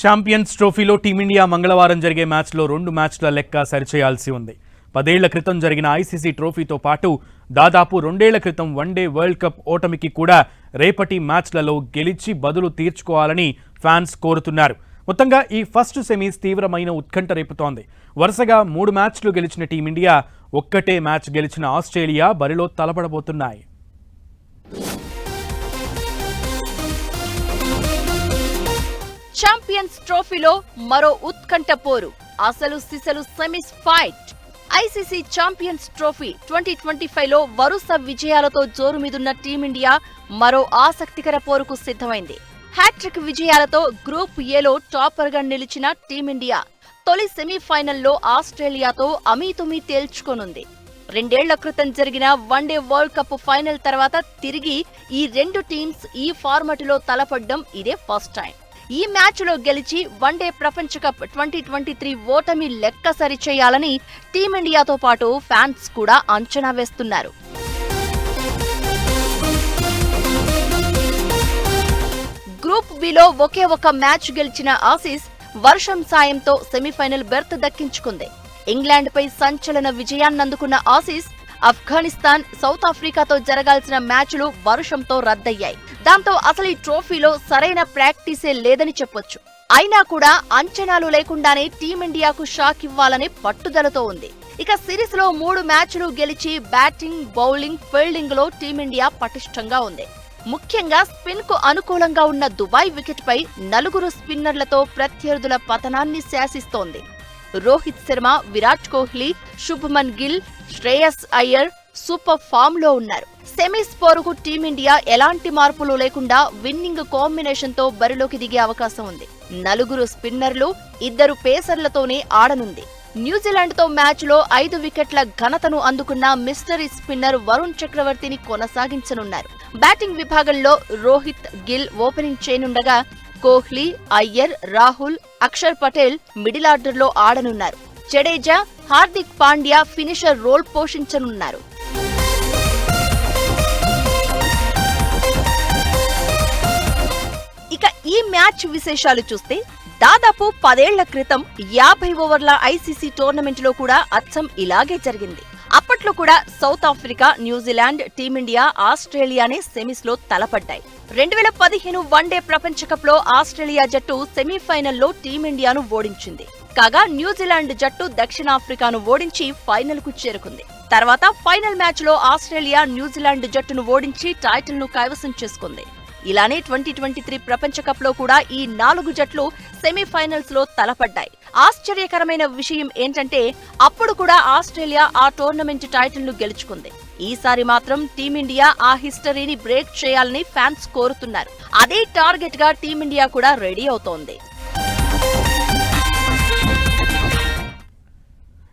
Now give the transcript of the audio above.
Champions ట్రోఫీలో team India మంగళవారం జరిగే మ్యాచ్లో రెండు మ్యాచ్ల లెక్క సరిచేయాల్సి ఉంది. పదేళ్ళ క్రితం జరిగిన ఐసీసీ ట్రోఫీతో పాటు దాదాపు రెండేళ్ళ క్రితం వన్డే వరల్డ్ కప్ ఓటమికి కూడా రేపటి మ్యాచ్లలో గెలిచి బదులు తీర్చుకోవాలని ఫ్యాన్స్ కోరుతున్నారు. మొత్తంగా ఈ ఫస్ట్ సెమీస్ తీవ్రమైన ఉత్కంఠ రేపుతోంది. వరుసగా మూడు మ్యాచ్లు గెలిచిన టీమిండియా ఒక్కటే మ్యాచ్ గెలిచిన ఆస్ట్రేలియా బరిలో తలపడబోతున్నాయి. ఛాంపియన్స్ ట్రోఫీలో మరో ఉత్కంఠ పోరు. అసలు సిసలు semis fight. ICC champions trophy twenty twenty ఫైవ్లో వరుస విజయాలతో జోరు మీదున్న టీమిండియా మరో ఆసక్తికర పోరుకు సిద్ధమైంది. హ్యాట్రిక్ విజయాలతో గ్రూప్ ఏలో టాపర్గా నిలిచిన టీమిండియా తొలి సెమీఫైనల్లో ఆస్ట్రేలియాతో అమీతుమీ తేల్చుకోనుంది. రెండేళ్ళ క్రితం జరిగిన వన్డే వరల్డ్ కప్ ఫైనల్ తర్వాత తిరిగి ఈ రెండు టీమ్స్ ఈ ఫార్మటులో తలపడ్డం ఇదే ఫస్ట్ టైం. ఈ మ్యాచ్లో గెలిచి వన్డే ప్రపంచ కప్ ట్వంటీ ట్వంటీ త్రీ ఓటమి లెక్క సరిచేయాలని టీమిండియాతో పాటు ఫ్యాన్స్ కూడా అంచనా వేస్తున్నారు. గ్రూప్ బిలో ఒకే ఒక మ్యాచ్ గెలిచిన ఆసీస్ వర్షం సాయంతో సెమీఫైనల్ బెర్త్ దక్కించుకుంది. ఇంగ్లాండ్పై సంచలన విజయాన్నందుకున్న ఆసీస్ ఆఫ్ఘనిస్తాన్ సౌత్ ఆఫ్రికాతో జరగాల్సిన మ్యాచ్లు వర్షంతో రద్దయ్యాయి. దాంతో అసలు ఈ ట్రోఫీలో సరైన ప్రాక్టీసే లేదని చెప్పొచ్చు. అయినా కూడా అంచనాలు లేకుండానే టీమిండియాకు షాక్ ఇవ్వాలని పట్టుదలతో ఉంది. ఇక సిరీస్లో మూడు మ్యాచ్లు గెలిచి బ్యాటింగ్ బౌలింగ్ ఫీల్డింగ్లో టీమిండియా పటిష్టంగా ఉంది. ముఖ్యంగా స్పిన్కు అనుకూలంగా ఉన్న దుబాయ్ వికెట్ పై నలుగురు స్పిన్నర్లతో ప్రత్యర్థుల పతనాన్ని శాసిస్తోంది. రోహిత్ శర్మ విరాట్ కోహ్లీ శుభ్మన్ గిల్ శ్రేయస్ అయ్యర్ సూపర్ ఫామ్లో ఉన్నారు. సెమీస్ పోరుకు టీమిండియా ఎలాంటి మార్పులు లేకుండా విన్నింగ్ కాంబినేషన్తో బరిలోకి దిగే అవకాశం ఉంది. నలుగురు స్పిన్నర్లు ఇద్దరు పేసర్లతోనే ఆడనుంది. న్యూజిలాండ్తో మ్యాచ్లో ఐదు వికెట్ల ఘనతను అందుకున్న మిస్టరీ స్పిన్నర్ వరుణ్ చక్రవర్తిని కొనసాగించనున్నారు. బ్యాటింగ్ విభాగంలో రోహిత్ గిల్ ఓపెనింగ్ చేయనుండగా కోహ్లీ అయ్యర్ రాహుల్ అక్షర్ పటేల్ మిడిల్ ఆర్డర్లో ఆడనున్నారు. జడేజా హార్దిక్ పాండ్యా ఫినిషర్ రోల్ పోషించనున్నారు. ఇక ఈ మ్యాచ్ విశేషాలు చూస్తే దాదాపు పదేళ్ళ క్రితం యాభై ఓవర్ల ఐసీసీ టోర్నమెంట్లో కూడా అచ్చం ఇలాగే జరిగింది. అప్పట్లో కూడా South Africa New Zealand team India ఆస్ట్రేలియానే సెమీస్లో తలపడ్డాయి. రెండు వేల పదిహేను వన్డే ప్రపంచ కప్లో ఆస్ట్రేలియా జట్టు సెమీఫైనల్లో టీమిండియాను ఓడించింది. కాగా న్యూజిలాండ్ జట్టు దక్షిణాఫ్రికాను ఓడించి ఫైనల్కు చేరుకుంది. తర్వాత ఫైనల్ మ్యాచ్లో ఆస్ట్రేలియా న్యూజిలాండ్ జట్టును ఓడించి టైటిల్ను కైవసం చేసుకుంది. ఇలానే ట్వంటీ ట్వంటీ త్రీ ప్రపంచ కప్లో కూడా ఈ నాలుగు జట్లు సెమీఫైనల్స్లో తలపడ్డాయి. ఆశ్చర్యకరమైన విషయం ఏంటంటే అప్పుడు కూడా ఆస్ట్రేలియా ఆ టోర్నమెంట్ టైటిల్ను గెలుచుకుంది. ఈసారి మాత్రం టీమిండియా ఆ హిస్టరీని బ్రేక్ చేయాలని ఫ్యాన్స్ కోరుతున్నారు. అదే టార్గెట్గా టీమిండియా కూడా రెడీ అవుతోంది.